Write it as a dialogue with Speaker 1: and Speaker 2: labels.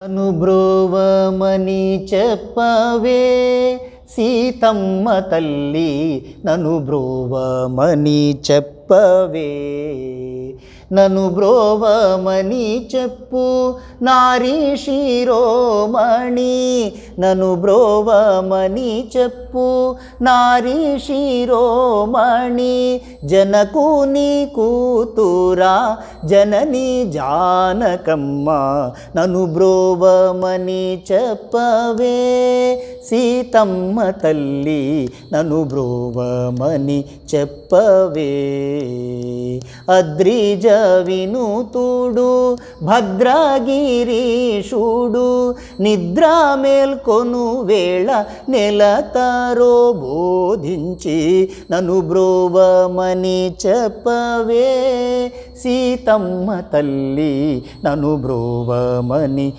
Speaker 1: అనుబ్రోవమని చెప్పవే సీతమ్మ తల్లి నను బ్రోవమని చెప్ప చెప్పవే నను బ్రోవమని చెప్పు నారీ శిరోమణి. నను బ్రోవమని చెప్పు నారీ శిరోమణి. జనకు నీ కూతురా జనని జానకమ్మ. నను బ్రోవమని చెప్పవే. సీతమ్మ తల్లి నను బ్రోవమని చెప్పవే. అద్రిజ వినుతుడు భద్రగిరీషుడు నిద్ర మేల్కొను వేళ నెలతారో బోధించి నను బ్రోవమని చెప్పవే. సీతమ్మ తల్లి నను బ్రోవమని